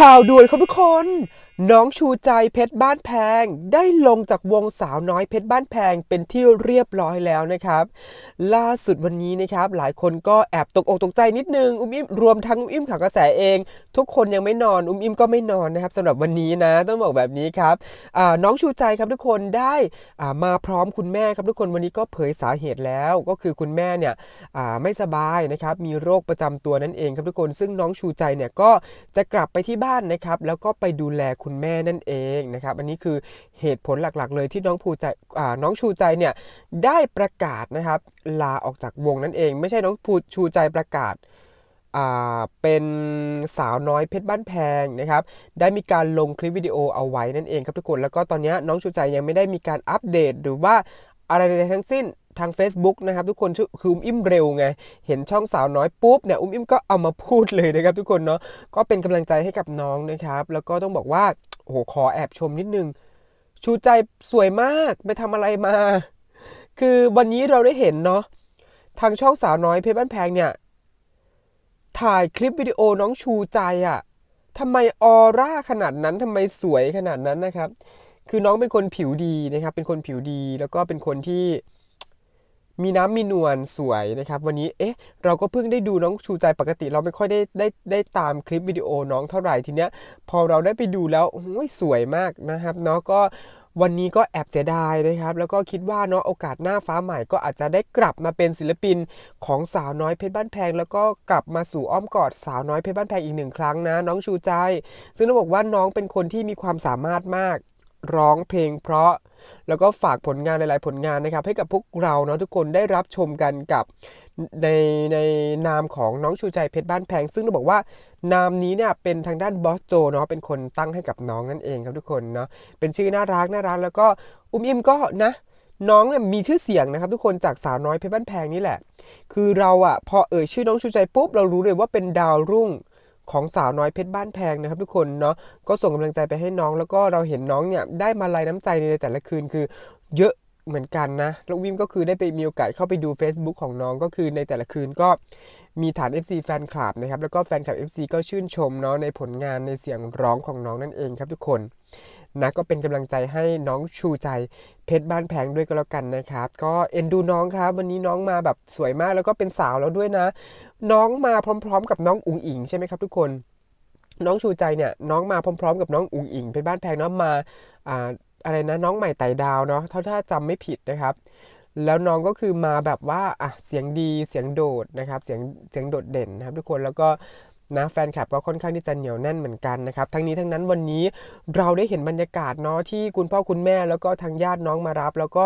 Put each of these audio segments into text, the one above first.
ข่าวด่วนครับทุกคน น้องชูใจเพชรบ้านแพง ได้ลงจากวงสาวน้อยเพชรบ้านแพงเป็นที่เรียบร้อยแล้วนะครับ ล่าสุดวันนี้นะครับ หลายคนก็แอบตกอกตกใจนิดนึงอุ้มอิ่มรวมทั้งอุ้มอิ่มข่าวกระแสเอง ทุกคนยังไม่นอนอุ้มอิ่มก็ไม่นอนนะครับสำหรับวันนี้นะ ต้องบอกแบบนี้ครับน้องชูใจครับทุกคนได้มาพร้อมคุณแม่ครับทุกคนวันนี้ก็เผยสาเหตุแล้ว ก็คือคุณแม่เนี่ยไม่สบายนะครับมีโรคประจำตัวนั่นเองครับทุกคนซึ่งน้องชูใจเนี่ยก็จะกลับไปที่บ้านนะครับแล้วก็ไปดูแลคุณแม่นั่นเองนะครับ อันนี้คือเหตุผลหลักๆ เลยที่น้องภูใจน้องชูใจเนี่ยได้ประกาศนะครับลาออกจากวงนั่นเอง ไม่ใช่น้องภูชูใจประกาศาเป็นสาวน้อยเพชรบ้านแพงนะครับ ได้มีการลงคลิปวิดีโอเอาไว้นั่นเองครับทุกคน แล้วก็ตอนนี้น้องชูใจยังไม่ได้มีการอัปเดตหรือว่าอะไรใดๆทั้งสิ้น ทาง Facebook นะครับทุกคนคืออุ้มอิ่มเร็วไง เห็นช่องสาวน้อยปุ๊บเนี่ยอุ้มอิ่มก็เอามาพูดเลยนะครับทุกคนเนาะก็เป็นกำลังใจให้กับน้องนะครับ แล้วก็ต้องบอกว่าโอ้โหขอแอบชมนิดนึง ชูใจสวยมากไปทำอะไรมา คือวันนี้เราได้เห็นเนาะทางช่องสาวน้อยเพชรบ้านแพงเนี่ยถ่ายคลิปวิดีโอน้องชูใจอะ่ะทำไมออร่าขนาดนั้นทำไมสวยขนาดนั้นนะครับ คือน้องเป็นคนผิวดีนะครับ เป็นคนผิวดีแล้วก็เป็นคนที่ มีน้ำมีนวลสวยนะครับวันนี้เอ๊ะเราก็เพิ่งได้ดูน้องชูใจปกติ เราไม่ค่อยได้ได้ได้ตามคลิปวิดีโอน้องเท่าไหร่ทีเนี้ยพอเราได้ไปดูแล้วโอ้ยสวยมากนะครับเนาะก็วันนี้ก็แอบเสียดายนะครับ แล้วก็คิดว่าเนาะโอกาสหน้าฟ้าใหม่ก็อาจจะได้กลับมาเป็นศิลปินของสาวน้อยเพชรบ้านแพง แล้วก็กลับมาสู่อ้อมกอดสาวน้อยเพชรบ้านแพงอีกหนึ่งครั้งนะ น้องชูใจ ซึ่งต้องบอกว่าน้องเป็นคนที่มีความสามารถมาก ร้องเพลงเพราะ แล้วก็ฝากผลงานหลายๆผลงานนะครับ ให้กับพวกเราเนาะทุกคนได้รับชมกันกับในในนามของน้องชูใจเพชรบ้านแพง ซึ่งต้องบอกว่านามนี้เนี่ยเป็นทางด้านบอสโจเนาะเป็นคนตั้งให้กับน้องนั่นเองครับทุกคนเนาะเป็นชื่อน่ารักน่ารักแล้วก็อุ้มอิมก็นะน้องเนี่ยมีชื่อเสียงนะครับทุกคนจากสาวน้อยเพชรบ้านแพงนี่แหละ คือเราอะพอเอ่ยชื่อน้องชูใจปุ๊บเรารู้เลยว่าเป็นดาวรุ่ง ของสาวน้อยเพชรบ้านแพงนะครับทุกคนเนาะก็ส่งกำลังใจไปให้น้อง แล้วก็เราเห็นน้องเนี่ยได้มาลายน้ำใจในแต่ละคืนคือเยอะเหมือนกันนะแล้ววิมก็คือได้ไปมีโอกาสเข้าไปดู Facebook ของน้องก็คือในแต่ละคืนก็มีฐาน FC แฟนคลับนะครับ แล้วก็แฟนคลับ FC ก็ชื่นชมเนาะในผลงานในเสียงร้องของน้องนั่นเองครับทุกคนนะก็เป็นกำลังใจให้น้องชูใจเพชรบ้านแพงด้วยก็แล้วกันนะครับ ก็เอ็นดูน้องครับ วันนี้น้องมาแบบสวยมากแล้วก็เป็นสาวแล้วด้วยนะ น้องมาพร้อม ๆ กับน้องอุ๋งอิงใช่ไหมครับทุกคน น้องชูใจเนี่ยน้องมาพร้อม ๆ กับน้องอุ๋งอิงเพชรบ้านแพงเนาะมาอ่าอะไรนะน้องใหม่ไต่ดาวเนาะถ้าถ้าจำไม่ผิดนะครับ แล้วน้องก็คือมาแบบว่าอะเสียงดีเสียงโดดนะครับเสียงเสียงโดดเด่นนะครับ ทุกคนแล้วก็นะแฟนคลับก็ค่อนข้างที่จะเหนียวแน่นเหมือนกันนะครับ ทั้งนี้ทั้งนั้นวันนี้เราได้เห็นบรรยากาศเนาะที่คุณพ่อคุณแม่แล้วก็ทางญาติน้องมารับ แล้วก็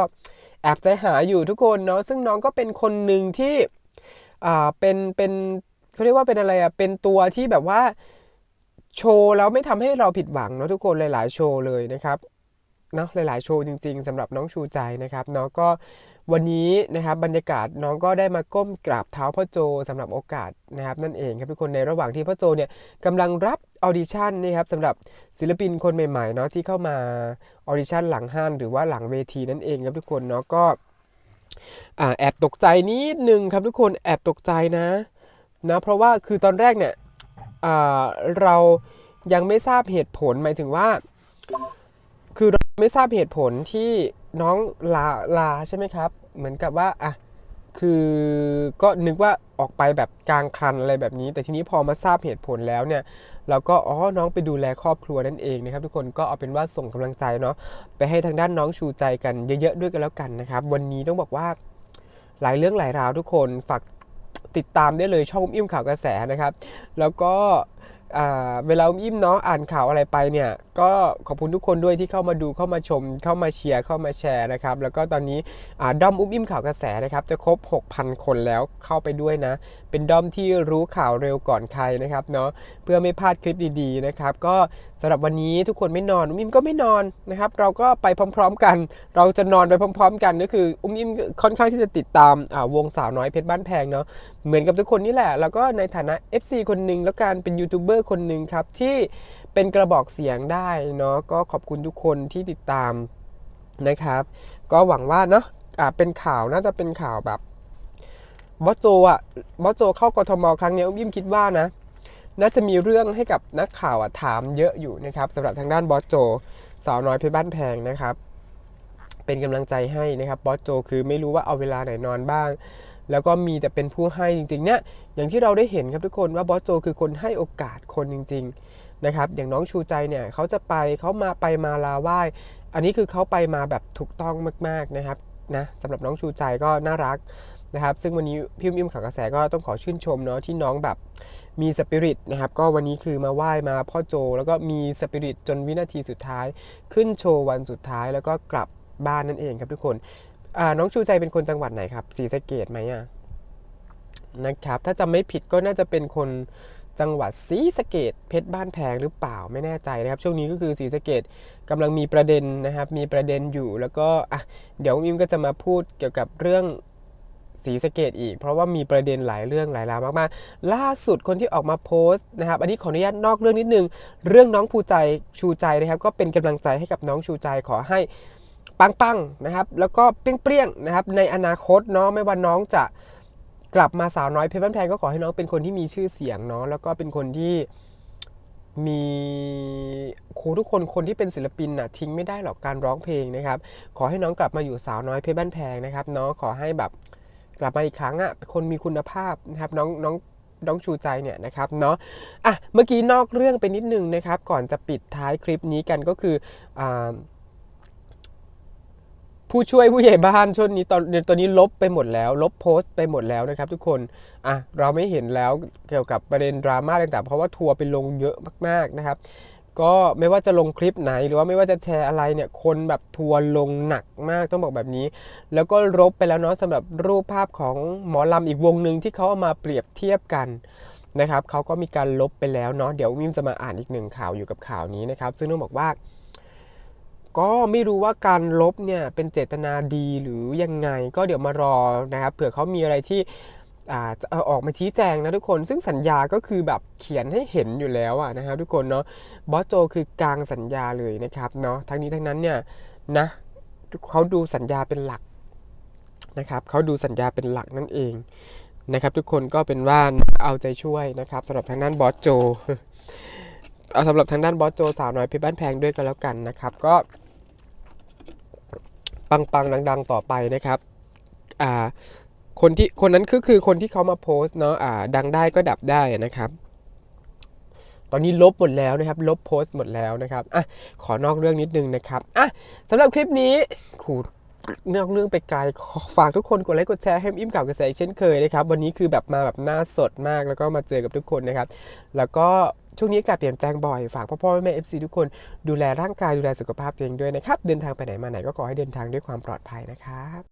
แอบใจหาอยู่ทุกคนเนาะซึ่งน้องก็เป็นคนหนึ่งที่ อ่าเป็นเป็นเขาเรียกว่าเป็นอะไรอะเป็นตัวที่แบบว่าโชว์แล้วไม่ทำให้เราผิดหวังเนาะทุกคนหลาย ๆ โชว์เลยนะครับเนาะหลาย ๆ โชว์จริง ๆสำหรับน้องชูใจนะครับเนาะก็วันนี้นะครับบรรยากาศน้องก็ได้มาก้มกราบเท้าพ่อโจสำหรับโอกาสนะครับนั่นเองครับทุกคนในระหว่างที่พ่อโจเนี่ยกำลังรับออดิชั่นนะครับสำหรับศิลปินคนใหม่ๆเนาะที่เข้ามาออดิชั่นหลังห้านหรือว่าหลังเวทีนั่นเองครับทุกคนเนาะก็ อ่าแอบตกใจนิดนึงครับทุกคนแอบตกใจนะนะเพราะว่าคือตอนแรกเนี่ยอ่าเรายังไม่ทราบเหตุผลหมายถึงว่า คือเราไม่ทราบเหตุผลที่น้องลาลาใช่ไหมครับ เหมือนกับว่าอะ คือก็นึกว่าออกไปแบบกลางคันอะไรแบบนี้ แต่ทีนี้พอมาทราบเหตุผลแล้วเนี่ย เราก็อ๋อน้องไปดูแลครอบครัวนั่นเองนะครับ ทุกคนก็เอาเป็นว่าส่งกำลังใจเนาะไปให้ทางด้านน้องชูใจกันเยอะๆด้วยกันแล้วกันนะครับ วันนี้ต้องบอกว่าหลายเรื่องหลายราวทุกคนฝากติดตามได้เลยช่องอิ่มข่าวกระแสนะครับ แล้วก็ เวลาอุ้มอิ่มเนาะอ่านข่าวอะไรไปเนี่ย ก็ขอบคุณทุกคนด้วยที่เข้ามาดูเข้ามาชม เข้ามาเชียร์เข้ามาแชร์นะครับ แล้วก็ตอนนี้ด้อมอุ้มอิ่มข่าวกระแสนะครับ จะครบ 6,000 คนแล้วเข้าไปด้วยนะ เป็นด้อมที่รู้ข่าวเร็วก่อนใครนะครับเนาะเพื่อไม่พลาดคลิปดีๆนะครับ ก็สำหรับวันนี้ทุกคนไม่นอนอุ้มอิ่มก็ไม่นอนนะครับ เราก็ไปพร้อม ๆกัน เราจะนอนไปพร้อม ๆ กันก็คืออุ้มอิ่มค่อนข้างที่จะติดตามวงสาวน้อยเพชรบ้านแพงเนาะ เหมือนกับทุกคนนี่แหละ แล้วก็ในฐานะ FC คนหนึ่งแล้วการเป็นยูทูบเบอร์คนหนึ่งครับที่เป็นกระบอกเสียงได้เนาะก็ขอบคุณทุกคนที่ติดตามนะครับ ก็หวังว่าเนาะอ่าเป็นข่าวน่าจะเป็นข่าวแบบบอสโจอะบอสโจเข้ากทมครั้งนี้ยอุ้มยิ้มคิดว่านะ น่าจะมีเรื่องให้กับนักข่าวอะถามเยอะอยู่นะครับสำหรับทางด้านบอสโจ สาวน้อยเพชรบ้านแพงนะครับ เป็นกำลังใจให้นะครับบอสโจคือไม่รู้ว่าเอาเวลาไหนนอนบ้าง แล้วก็มีแต่เป็นผู้ให้จริงๆเนี่ยอย่างที่เราได้เห็นครับทุกคนว่าบอสโจคือคนให้โอกาสคนจริง ๆนะครับ อย่างน้องชูใจเนี่ยเขาจะไปเขามาไปมาลาไหว้อันนี้คือเขาไปมาแบบถูกต้องมากๆนะครับนะสำหรับน้องชูใจก็น่ารักนะครับซึ่งวันนี้พี่มอิ่มข่าวกระแสก็ต้องขอชื่นชมเนาะที่น้องแบบมีสปิริตนะครับก็วันนี้คือมาไหว้มาพ่อโจ แล้วก็มีสปิริตจนวินาทีสุดท้าย ขึ้นโชว์วันสุดท้ายแล้วก็กลับบ้านนั่นเองครับทุกคน น้องชูใจเป็นคนจังหวัดไหนครับศรีสะเกดไหมอะนะครับ ถ้าจำไม่ผิดก็น่าจะเป็นคนจังหวัดศรีสะเกดเพชรบ้านแพงหรือเปล่าไม่แน่ใจนะครับ ช่วงนี้ก็คือศรีสะเกดกำลังมีประเด็นนะครับ มีประเด็นอยู่แล้วก็อะเดี๋ยวอิมก็จะมาพูดเกี่ยวกับเรื่องศรีสะเกดอีก เพราะว่ามีประเด็นหลายเรื่องหลายราวมากๆ ล่าสุดคนที่ออกมาโพสต์นะครับ อันนี้ขออนุญาตนอกเรื่องนิดนึง เรื่องน้องภูใจชูใจนะครับ ก็เป็นกำลังใจให้กับน้องชูใจขอให้ ปังๆนะครับ แล้วก็เปรี้ยงๆนะครับ ในอนาคตเนาะไม่ว่าน้องจะกลับมาสาวน้อยเพชรบ้านแพงก็ขอให้น้องเป็นคนที่มีชื่อเสียงเนาะแล้วก็เป็นคนที่มีครูทุกคนคนที่เป็นศิลปินน่ะทิ้งไม่ได้หรอกการร้องเพลงนะครับ ขอให้น้องกลับมาอยู่สาวน้อยเพชรบ้านแพงนะครับเนาะขอให้แบบกลับมาอีกครั้งอะคนมีคุณภาพนะครับน้องน้องน้องชูใจเนี่ยนะครับเนาะอะเมื่อกี้นอกเรื่องไปนิดนึงนะครับ ก่อนจะปิดท้ายคลิปนี้กันก็คืออ่า ผู้ช่วยผู้ใหญ่บ้านช่วงนี้ตอนตอนนี้ลบไปหมดแล้ว ลบโพสต์ไปหมดแล้วนะครับ ทุกคนอะเราไม่เห็นแล้วเกี่ยวกับประเด็นดราม่าต่างๆเพราะว่าทัวร์ไปลงเยอะมากๆนะครับ ก็ไม่ว่าจะลงคลิปไหนหรือว่าไม่ว่าจะแชร์อะไรเนี่ยคนแบบทัวร์ลงหนักมากต้องบอกแบบนี้ แล้วก็ลบไปแล้วเนาะสำหรับรูปภาพของหมอลำอีกวงหนึ่งที่เขาเอามาเปรียบเทียบกันนะครับเขาก็มีการลบไปแล้วเนาะเดี๋ยวมิมจะมาอ่านอีกหนึ่งข่าวอยู่กับข่าวนี้นะครับ ซึ่งต้องบอกว่า ก็ไม่รู้ว่าการลบเนี่ยเป็นเจตนาดีหรือยังไง ก็เดี๋ยวมารอนะครับเผื่อเขามีอะไรที่อ่าจะอออกมาชี้แจงนะทุกคนซึ่งสัญญาก็คือแบบเขียนให้เห็นอยู่แล้วอะนะครับทุกคนเนาะบอสโจคือกลางสัญญาเลยนะครับเนาะทั้งนี้ทั้งนั้นเนี่ยนะเขาดูสัญญาเป็นหลักนะครับเขาดูสัญญาเป็นหลักนั่นเองนะครับ ทุกคนก็เป็นว่าเอาใจช่วยนะครับสำหรับทางด้านบอสโจเอาสำหรับทางด้านบอสโจสาวน้อยเพชรบ้านแพงด้วยกันแล้วกันนะครับ ก็ ปังๆดัง ๆ ต่อไปนะครับอ่าคนที่คนนั้นก็คือคนที่เขามาโพสเนาะอ่าดังได้ก็ดับได้นะครับ ตอนนี้ลบหมดแล้วนะครับ ลบโพสต์หมดแล้วนะครับอะขอนอกเรื่องนิดนึงนะครับอะสำหรับคลิปนี้ขูนอกเรื่องไปไกลฝากทุกคนกดไลค์กดแชร์ให้อิ่มข่าวกระแสเช่นเคยนะครับ วันนี้คือแบบมาแบบหน้าสดมากแล้วก็มาเจอกับทุกคนนะครับ แล้วก็ ช่วงนี้อากาศเปลี่ยนแปลงบ่อย ฝากพ่อพ่อแม่เอฟซีทุกคนดูแลร่างกายดูแลสุขภาพตัวเองด้วยนะครับ เดินทางไปไหนมาไหนก็ขอให้เดินทางด้วยความปลอดภัยนะครับ